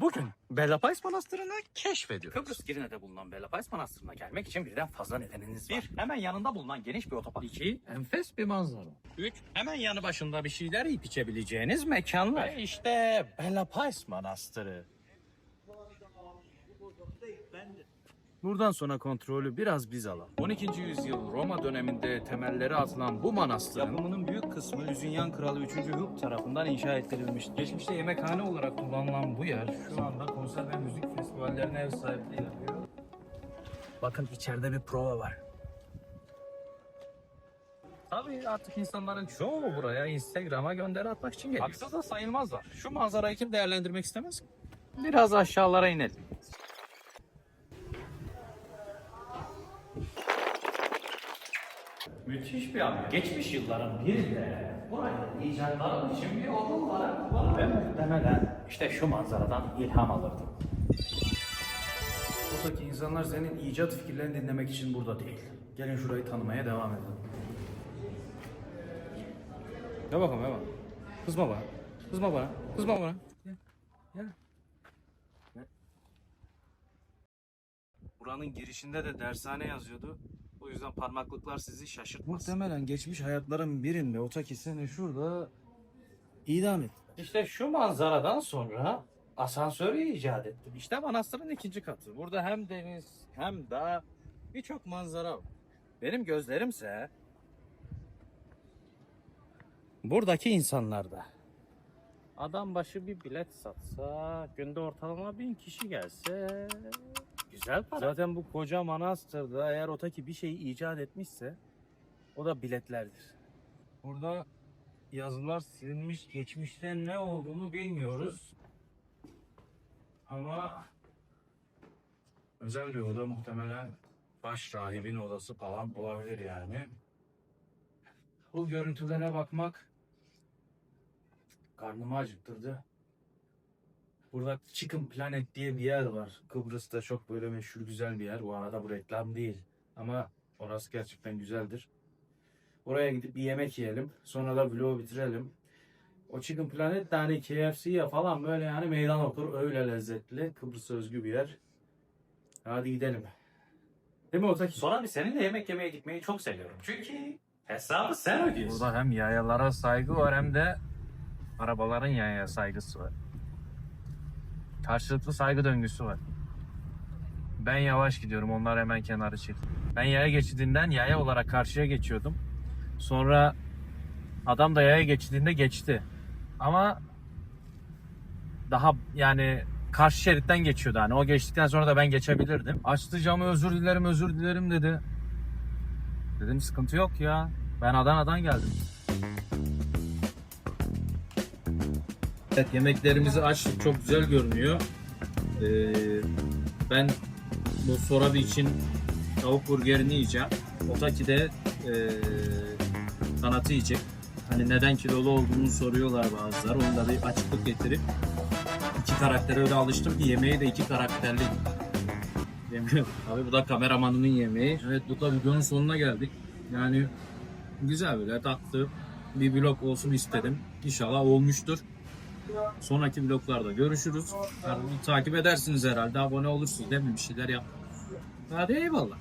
Bugün Belapais Manastırı'nı keşfediyoruz. Kıbrıs Girne'de bulunan Belapais Manastırı'na gelmek için birden fazla nedeniniz var. Bir, hemen yanında bulunan geniş bir otopark. İki, enfes bir manzara. Üç, hemen yanı başında bir şeyler yiyip içebileceğiniz mekanlar. Ve işte Belapais Manastırı. Buradan sonra kontrolü biraz biz alalım. 12. yüzyıl Roma döneminde temelleri atılan bu manastırın yapımının büyük kısmı Lüzünyan Kralı 3. Hugh tarafından inşa ettirilmiş. Geçmişte yemekhane olarak kullanılan bu yer şu anda konser ve müzik festivallerine ev sahipliği yapıyor. Bakın içeride bir prova var. Tabii artık insanların çoğu buraya Instagram'a gönderi atmak için geliyor. Haksız da sayılmazlar. Şu manzarayı kim değerlendirmek istemez ki? Biraz aşağılara inelim. Müthiş bir an. Geçmiş yılların birinde burayı icatlarım için bir oda olarak kullanır. Ve muhtemelen işte şu manzaradan ilham alırdım. Buradaki insanlar senin icat fikirlerini dinlemek için burada değil. Gelin şurayı tanımaya devam edelim. Gel bakalım gel bakalım. Kızma bana. Kızma bana. Kızma bana. Gel. Gel. Gel. Buranın girişinde de dershane yazıyordu. O yüzden parmaklıklar sizi şaşırtmaz. Muhtemelen geçmiş hayatların birinde Otaki seni şurada idam etti. İşte şu manzaradan sonra asansörü icat ettim. İşte manastırın ikinci katı. Burada hem deniz hem dağ birçok manzara var. Benim gözlerimse buradaki insanlarda. Adam başı bir bilet satsa, günde ortalama bin kişi gelse güzel para. Zaten bu koca manastırda eğer Otaki bir şeyi icat etmişse o da biletlerdir. Burada yazılar silinmiş, geçmişte ne olduğunu bilmiyoruz. Ama özel bir oda muhtemelen baş rahibin odası falan olabilir yani. Bu görüntülere bakmak karnımı acıktırdı. Burada Chicken Planet diye bir yer var. Kıbrıs'ta çok böyle meşhur güzel bir yer. Bu arada bu reklam değil. Ama orası gerçekten güzeldir. Oraya gidip bir yemek yiyelim. Sonra da vlogu bitirelim. O Chicken Planet de hani KFC'ye falan böyle yani meydan okur. Öyle lezzetli. Kıbrıs'a özgü bir yer. Hadi gidelim. Değil mi Otaki? Sonra bir seninle yemek yemeye gitmeyi çok seviyorum. Çünkü hesabı sen ödüyorsun. Burada hem yayalara saygı var hem de arabaların yayaya saygısı var. Karşılıklı saygı döngüsü var. Ben yavaş gidiyorum, onlar hemen kenarı çek. Ben yaya geçidinden yaya olarak karşıya geçiyordum. Sonra adam da yaya geçidiğinde geçti. Ama daha yani karşı şeritten geçiyordu hani. O geçtikten sonra da ben geçebilirdim. Açtı camı özür dilerim özür dilerim dedi. Dedim sıkıntı yok ya. Ben Adana'dan geldim. Evet yemeklerimizi açtık. Çok güzel görünüyor. Ee, ben bu sorabi için tavuk burgerini yiyeceğim. Otaki de ee, kanatı yiyecek. Hani neden kilolu olduğunu soruyorlar bazıları. Onu da bir açıklık getirip iki karaktere öyle alıştım ki yemeği de iki karakterli Yemiyorum. Abi bu da kameramanının yemeği. Evet bu da videonun sonuna geldik. Yani güzel böyle tatlı bir vlog olsun istedim. İnşallah olmuştur. Sonraki vloglarda görüşürüz. Yani takip edersiniz herhalde. Abone olursunuz değil mi? Bir şeyler yap. Hadi eyvallah.